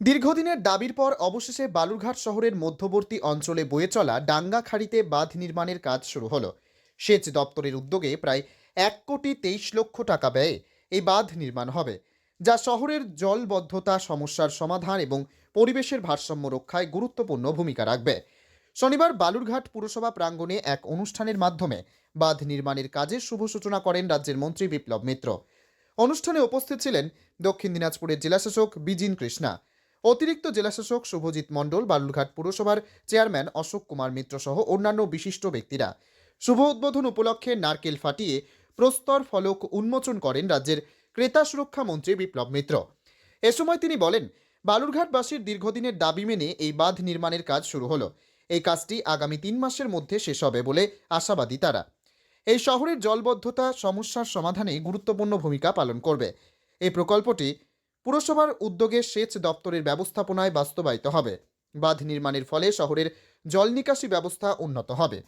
দীর্ঘদিনের দাবির পর অবশেষে বালুরঘাট শহরের মধ্যবর্তী অঞ্চলে বয়ে চলা ডাঙ্গা খাড়িতে বাঁধ নির্মাণের কাজ শুরু হলো। সেচ দপ্তরের উদ্যোগে প্রায় এক কোটি তেইশ লক্ষ টাকা ব্যয়ে এই বাঁধ নির্মাণ হবে, যা শহরের জলবদ্ধতা, সমস্যার সমাধান এবং পরিবেশের ভারসাম্য রক্ষায় গুরুত্বপূর্ণ ভূমিকা রাখবে। শনিবার বালুরঘাট পুরসভা প্রাঙ্গণে এক অনুষ্ঠানের মাধ্যমে বাঁধ নির্মাণের কাজের শুভ সূচনা করেন রাজ্যের মন্ত্রী বিপ্লব মিত্র। অনুষ্ঠানে উপস্থিত ছিলেন দক্ষিণ দিনাজপুরের জেলাশাসক বিজিন কৃষ্ণা অতিরিক্ত জেলাশাসক শুভজিৎ মণ্ডল, বালুরঘাট পুরসভার চেয়ারম্যান অশোক কুমার মিত্র সহ অন্যান্য বিশিষ্ট ব্যক্তিরা। শুভ উদ্বোধন উপলক্ষে নারকেল ফাটিয়ে প্রস্তর ফলক উন্মোচন করেন রাজ্যের ক্রেতা সুরক্ষা মন্ত্রী বিপ্লব মিত্র। এ সময় তিনি বলেন, বালুরঘাটবাসীর দীর্ঘদিনের দাবি মেনে এই বাঁধ নির্মাণের কাজ শুরু হলো। এই কাজটি আগামী তিন মাসের মধ্যে শেষ হবে বলে আশাবাদী তারা। এই শহরের জলবদ্ধতা সমস্যার সমাধানে গুরুত্বপূর্ণ ভূমিকা পালন করবে। এই প্রকল্পটি পুরসভার উদ্যোগে সেচ দপ্তরের ব্যবস্থাপনায় বাস্তবায়িত হবে। বাঁধ নির্মাণের ফলে শহরের জল নিকাশি ব্যবস্থা উন্নত হবে।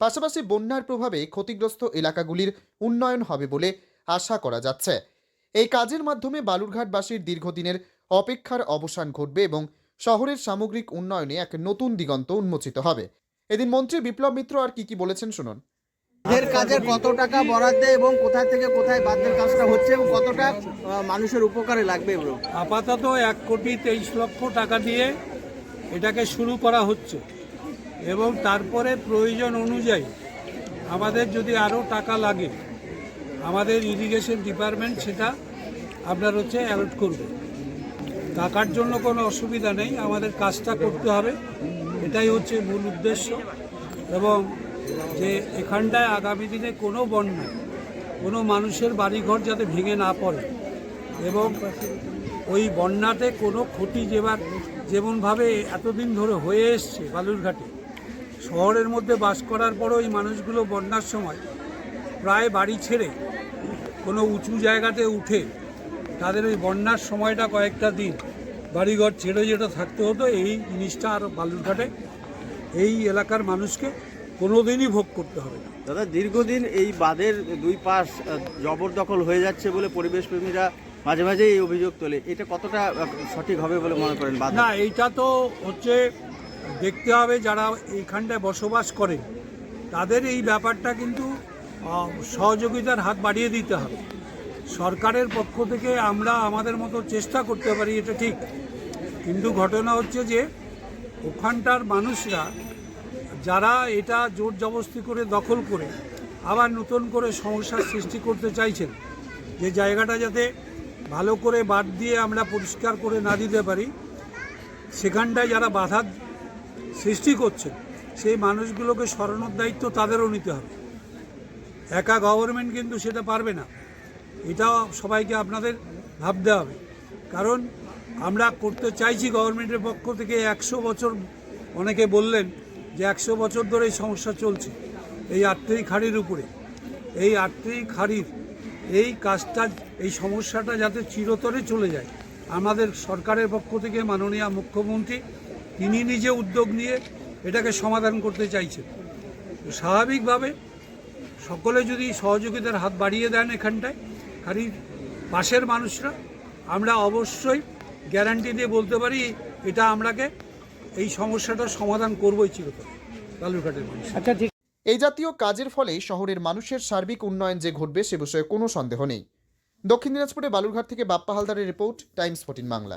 পাশাপাশি বন্যার প্রভাবে ক্ষতিগ্রস্ত এলাকাগুলির উন্নয়ন হবে বলে আশা করা যাচ্ছে। এই কাজের মাধ্যমে বালুরঘাটবাসীর দীর্ঘদিনের অপেক্ষার অবসান ঘটবে এবং শহরের সামগ্রিক উন্নয়নে এক নতুন দিগন্ত উন্মোচিত হবে। এদিন মন্ত্রী বিপ্লব মিত্র আর কি কি বলেছেন শুনুন। এর কাজের কত টাকা বরাদ্দে এবং কোথায় থেকে কোথায় বাদ্যের কাজটা হচ্ছে এবং কতটা মানুষের উপকারে লাগবে এগুলো আপাতত এক কোটি তেইশ লক্ষ টাকা দিয়ে এটাকে শুরু করা হচ্ছে। এবং তারপরে প্রয়োজন অনুযায়ী আমাদের যদি আরও টাকা লাগে, আমাদের ইরিগেশন ডিপার্টমেন্ট সেটা আপনার হচ্ছে অ্যালট করবে। টাকার জন্য কোনো অসুবিধা নেই, আমাদের কাজটা করতে হবে। এটাই হচ্ছে মূল উদ্দেশ্য। এবং যে এখানটায় আগামী দিনে কোনো বন্যা কোনো মানুষের বাড়িঘর যাতে ভেঙে না পড়ে। এবং ওই বন্যাতে কোনো ক্ষতি যেবার যেমনভাবে এতদিন ধরে হয়ে এসছে বালুরঘাটে, শহরের মধ্যে বাস করার পরও ওই মানুষগুলো বন্যার সময় প্রায় বাড়ি ছেড়ে কোনো উঁচু জায়গাতে উঠে তাদের ওই বন্যার সময়টা কয়েকটা দিন বাড়িঘর ছেড়ে যেটা থাকতে হতো, এই জিনিসটা আর বালুরঘাটে, এই এলাকার মানুষকে কোনোদিনই ভোগ করতে হবে না। দাদা দীর্ঘদিন এই বাঁধের দুই পাশ জবরদখল হয়ে যাচ্ছে বলে পরিবেশ প্রেমীরা মাঝে মাঝে এই অভিযোগ তোলে। এটা কতটা সঠিক হবে বলে মনে করেন না এইটা তো হচ্ছে দেখতে হবে যারা এইখানটায় বসবাস করে। তাদের এই ব্যাপারটা কিন্তু সহযোগিতার হাত বাড়িয়ে দিতে হবে। সরকারের পক্ষ থেকে আমরা আমাদের মতো চেষ্টা করতে পারি এটা ঠিক। কিন্তু ঘটনা হচ্ছে যে ওখানটার মানুষরা যারা এটা জোর জবস্তি করে দখল করে আবার নতুন করে সমস্যার সৃষ্টি করতে চাইছেন, যে জায়গাটা যাতে ভালো করে বাদ দিয়ে আমরা পরিষ্কার করে না দিতে পারি, সেখানটায় যারা বাধা সৃষ্টি করছে সেই মানুষগুলোকে সরানোর দায়িত্ব তাদেরও নিতে হবে। একা গভর্নমেন্ট কিন্তু সেটা পারবে না। এটাও সবাইকে আপনাদের ভাবতে হবে। কারণ আমরা করতে চাইছি গভর্নমেন্টের পক্ষ থেকে একশো বছর অনেকে বললেন যে একশো বছর ধরে এই সমস্যা চলছে, এই আটটি খাড়ির উপরে। এই আটটি খাড়ির এই কাজটা, এই সমস্যাটা যাতে চিরতরে চলে যায়, আমাদের সরকারের পক্ষ থেকে মাননীয় মুখ্যমন্ত্রী, তিনি নিজে উদ্যোগ নিয়ে এটাকে সমাধান করতে চাইছেন। স্বাভাবিকভাবে সকলে যদি সহযোগিতার হাত বাড়িয়ে দেন এখানটায় খালি পাশের মানুষরা, আমরা অবশ্যই গ্যারান্টি দিয়ে বলতে পারি, এটা আমরাকে এই সমস্যাটার সমাধান করবোই চিরতরে বালুরঘাটের মানুষ। এই জাতীয় কাজের ফলে শহরের মানুষের সার্বিক উন্নয়ন যে ঘটবে সে বিষয়ে কোনো সন্দেহ নেই। দক্ষিণ দিনাজপুরে বালুরঘাট থেকে বাপ্পা হালদারের report Times fourteen Bangla.